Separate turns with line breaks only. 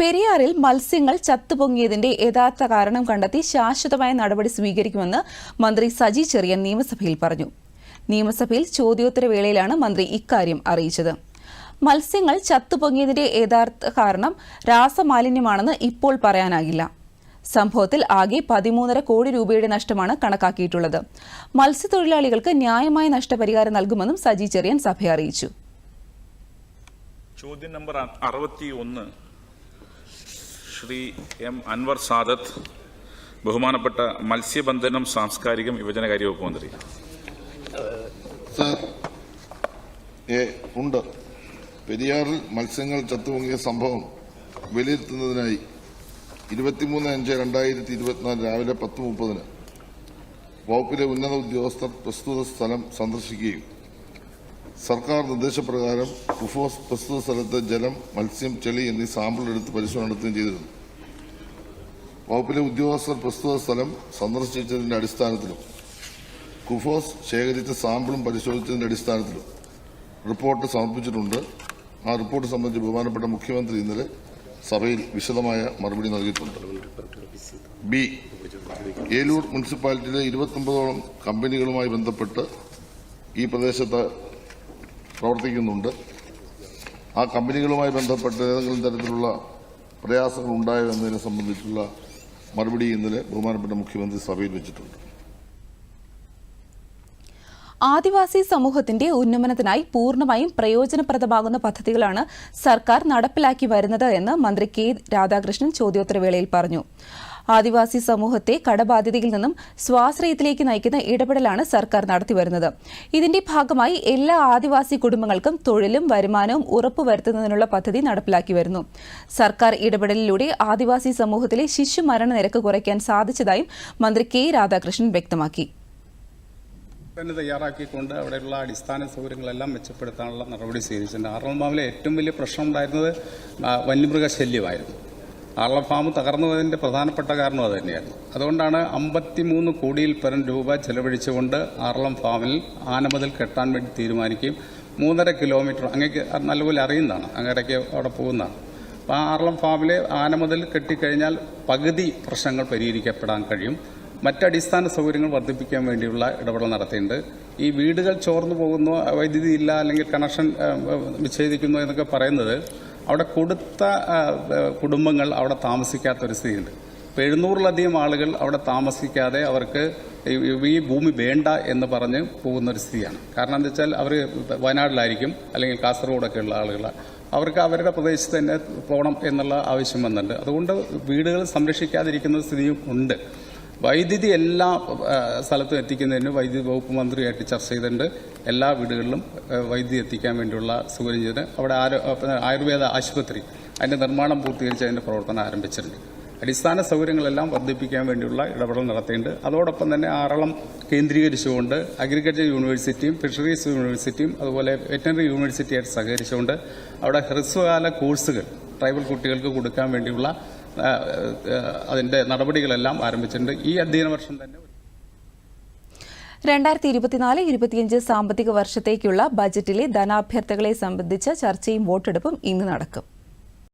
പെരിയാറിൽ മത്സ്യങ്ങൾ ചത്തുപൊങ്ങിയതിന്റെ യഥാർത്ഥ കാരണം കണ്ടെത്തി ശാശ്വതമായ നടപടി സ്വീകരിക്കുമെന്ന് മന്ത്രി സജി ചെറിയൻ നിയമസഭയിൽ പറഞ്ഞു. നിയമസഭയിൽ ചോദ്യോത്തരവേളയിലാണ് മന്ത്രി ഇക്കാര്യം അറിയിച്ചത്. മത്സ്യങ്ങൾ ചത്തുപൊങ്ങിയതിന്റെ യഥാർത്ഥ കാരണം രാസമാലിന്യമാണെന്ന് ഇപ്പോൾ പറയാനാകില്ല. സംഭവത്തിൽ ആകെ പതിമൂന്നര കോടി രൂപയുടെ നഷ്ടമാണ് കണക്കാക്കിയിട്ടുള്ളത്. മത്സ്യത്തൊഴിലാളികൾക്ക് ന്യായമായ നഷ്ടപരിഹാരം നൽകുമെന്നും സജി ചെറിയൻ സഭയെ അറിയിച്ചു.
ചോദ്യം നമ്പർ അറുപത്തി ഒന്ന് ശ്രീ എം അൻവർ സാദത്ത് ബഹുമാനപ്പെട്ട മത്സ്യബന്ധനം സാംസ്കാരികം യുവജനകാര്യ വകുപ്പ് മന്ത്രി.
ഉണ്ട്. പെരിയാറിൽ മത്സ്യങ്ങൾ ചത്തുപൊങ്ങിയ സംഭവം വിലയിരുത്തുന്നതിനായി ഇരുപത്തിമൂന്ന് അഞ്ച് രണ്ടായിരത്തി ഇരുപത്തിനാല് രാവിലെ പത്ത് മുപ്പതിന് വകുപ്പിലെ ഉന്നത ഉദ്യോഗസ്ഥർ പ്രസ്തുത സ്ഥലം സന്ദർശിക്കുകയും സർക്കാർ നിർദ്ദേശപ്രകാരം ഉഫോസ് പ്രസ്തുത സ്ഥലത്ത് ജലം മത്സ്യം ചെളി എന്നീ സാമ്പിൾ എടുത്ത് പരിശോധന നടത്തുകയും ചെയ്തിരുന്നു. വകുപ്പിലെ ഉദ്യോഗസ്ഥർ പ്രസ്തുത സ്ഥലം സന്ദർശിച്ചതിന്റെ അടിസ്ഥാനത്തിലും കുഫോസ് ശേഖരിച്ച സാമ്പിളും പരിശോധിച്ചതിന്റെ അടിസ്ഥാനത്തിലും റിപ്പോർട്ട് സമർപ്പിച്ചിട്ടുണ്ട്. ആ റിപ്പോർട്ട് സംബന്ധിച്ച് ബഹുമാനപ്പെട്ട മുഖ്യമന്ത്രി ഇന്നലെ സഭയിൽ വിശദമായ മറുപടി നൽകിയിട്ടുണ്ട്. ബി ഏലൂർ മുനിസിപ്പാലിറ്റിയിലെ ഇരുപത്തൊമ്പതോളം കമ്പനികളുമായി ബന്ധപ്പെട്ട് ഈ പ്രദേശത്ത് പ്രവർത്തിക്കുന്നുണ്ട്. ആ കമ്പനികളുമായി ബന്ധപ്പെട്ട് ഏതെങ്കിലും തരത്തിലുള്ള പ്രയാസങ്ങൾ ഉണ്ടായോ എന്നതിനെ സംബന്ധിച്ചുള്ള മറുപടി ഇന്നലെ ബഹുമാനപ്പെട്ട മുഖ്യമന്ത്രി സഭയിൽ വെച്ചിട്ടുണ്ട്.
ആദിവാസി സമൂഹത്തിന്റെ ഉന്നമനത്തിനായി പൂർണമായും പ്രയോജനപ്രദമാകുന്ന പദ്ധതികളാണ് സർക്കാർ നടപ്പിലാക്കി വരുന്നത് എന്ന് മന്ത്രി കെ രാധാകൃഷ്ണൻ ചോദ്യോത്തരവേളയിൽ പറഞ്ഞു. ആദിവാസി സമൂഹത്തെ കടബാധ്യതയിൽ നിന്നും സ്വാശ്രയത്തിലേക്ക് നയിക്കുന്ന ഇടപെടലാണ് സർക്കാർ നടത്തിവരുന്നത്. ഇതിന്റെ ഭാഗമായി എല്ലാ ആദിവാസി കുടുംബങ്ങൾക്കും തൊഴിലും വരുമാനവും ഉറപ്പുവരുത്തുന്നതിനുള്ള പദ്ധതി നടപ്പിലാക്കി വരുന്നു. സർക്കാർ ഇടപെടലിലൂടെ ആദിവാസി സമൂഹത്തിലെ ശിശു മരണനിരക്ക് കുറയ്ക്കാൻ സാധിച്ചതായും മന്ത്രി കെ രാധാകൃഷ്ണൻ വ്യക്തമാക്കി.
തന്നെ തയ്യാറാക്കിക്കൊണ്ട് അവിടെയുള്ള അടിസ്ഥാന സൗകര്യങ്ങളെല്ലാം മെച്ചപ്പെടുത്താനുള്ള നടപടി സ്വീകരിച്ചിട്ടുണ്ട്. ആറളം ഫാമിലെ ഏറ്റവും വലിയ പ്രശ്നം ഉണ്ടായിരുന്നത് വന്യമൃഗശല്യമായിരുന്നു. ആറളം ഫാം തകർന്നതിന്റെ പ്രധാനപ്പെട്ട കാരണം അത് തന്നെയാണ്. അതുകൊണ്ടാണ് അമ്പത്തിമൂന്ന് കോടിയിൽ പരം രൂപ ചെലവഴിച്ചുകൊണ്ട് ആറളം ഫാമിൽ ആനമതിൽ കെട്ടാൻ വേണ്ടി തീരുമാനിക്കുകയും മൂന്നര കിലോമീറ്റർ അങ്ങേക്ക് നല്ലപോലെ അറിയുന്നതാണ്. അങ്ങേരയ്ക്ക് അവിടെ പോകുന്നതാണ്. അപ്പോൾ ആ ആറളം ഫാമിലെ ആനമതിൽ കെട്ടിക്കഴിഞ്ഞാൽ പകുതി പ്രശ്നങ്ങൾ പരിഹരിക്കപ്പെടാൻ കഴിയും. മറ്റടിസ്ഥാന സൗകര്യങ്ങൾ വർദ്ധിപ്പിക്കാൻ വേണ്ടിയുള്ള ഇടപെടൽ നടത്തിയിട്ടുണ്ട്. ഈ വീടുകൾ ചോർന്നു പോകുന്നു വൈദ്യുതി ഇല്ല അല്ലെങ്കിൽ കണക്ഷൻ വിച്ഛേദിക്കുന്നു എന്നൊക്കെ പറയുന്നത് അവിടെ കൊടുത്ത കുടുംബങ്ങൾ അവിടെ താമസിക്കാത്ത ഒരു സ്ഥിതിയുണ്ട്. ഇപ്പോൾ എഴുന്നൂറിലധികം ആളുകൾ അവിടെ താമസിക്കാതെ അവർക്ക് ഈ- ഭൂമി വേണ്ട എന്ന് പറഞ്ഞ് പോകുന്ന ഒരു സ്ഥിതിയാണ്. കാരണം എന്താ വെച്ചാൽ അവർ വയനാട്ടിലായിരിക്കും അല്ലെങ്കിൽ കാസർഗോഡൊക്കെ ഉള്ള ആളുകൾ അവർക്ക് അവരുടെ പ്രദേശത്ത് തന്നെ പോകണം എന്നുള്ള ആവശ്യം വന്നിട്ടുണ്ട്. അതുകൊണ്ട് വീടുകൾ സംരക്ഷിക്കാതിരിക്കുന്ന സ്ഥിതിയും ഉണ്ട്. വൈദ്യുതി എല്ലാ സ്ഥലത്തും എത്തിക്കുന്നതിന് വൈദ്യുതി വകുപ്പ് മന്ത്രിയായിട്ട് ചർച്ച ചെയ്തിട്ടുണ്ട്. എല്ലാ വീടുകളിലും വൈദ്യുതി എത്തിക്കാൻ വേണ്ടിയുള്ള സൗകര്യം ചെയ്ത് അവിടെ ആയുർവേദ ആശുപത്രി അതിന്റെ നിർമ്മാണം പൂർത്തീകരിച്ച് അതിന്റെ പ്രവർത്തനം ആരംഭിച്ചിട്ടുണ്ട്. അടിസ്ഥാന സൗകര്യങ്ങളെല്ലാം വർദ്ധിപ്പിക്കാൻ വേണ്ടിയുള്ള ഇടപെടൽ നടത്തിയിട്ടുണ്ട്. അതോടൊപ്പം തന്നെ ആറളം കേന്ദ്രീകരിച്ചുകൊണ്ട് അഗ്രികൾച്ചർ യൂണിവേഴ്സിറ്റിയും ഫിഷറീസ് യൂണിവേഴ്സിറ്റിയും അതുപോലെ വെറ്റനറി യൂണിവേഴ്സിറ്റിയായിട്ട് സഹകരിച്ചുകൊണ്ട് അവിടെ ഹ്രസ്വകാല കോഴ്സുകൾ ട്രൈബൽ കുട്ടികൾക്ക് കൊടുക്കാൻ വേണ്ടിയുള്ള അതിന്റെ നടപടികളെല്ലാം ആരംഭിച്ചിട്ടുണ്ട്. ഈ അധ്യയന വർഷം തന്നെ
രണ്ടായിരത്തി ഇരുപത്തിനാല് ഇരുപത്തിയഞ്ച് സാമ്പത്തിക വർഷത്തേക്കുള്ള ബജറ്റിലെ ധനാഭ്യർത്ഥികളെ സംബന്ധിച്ച ചർച്ചയും വോട്ടെടുപ്പും ഇന്ന് നടക്കും.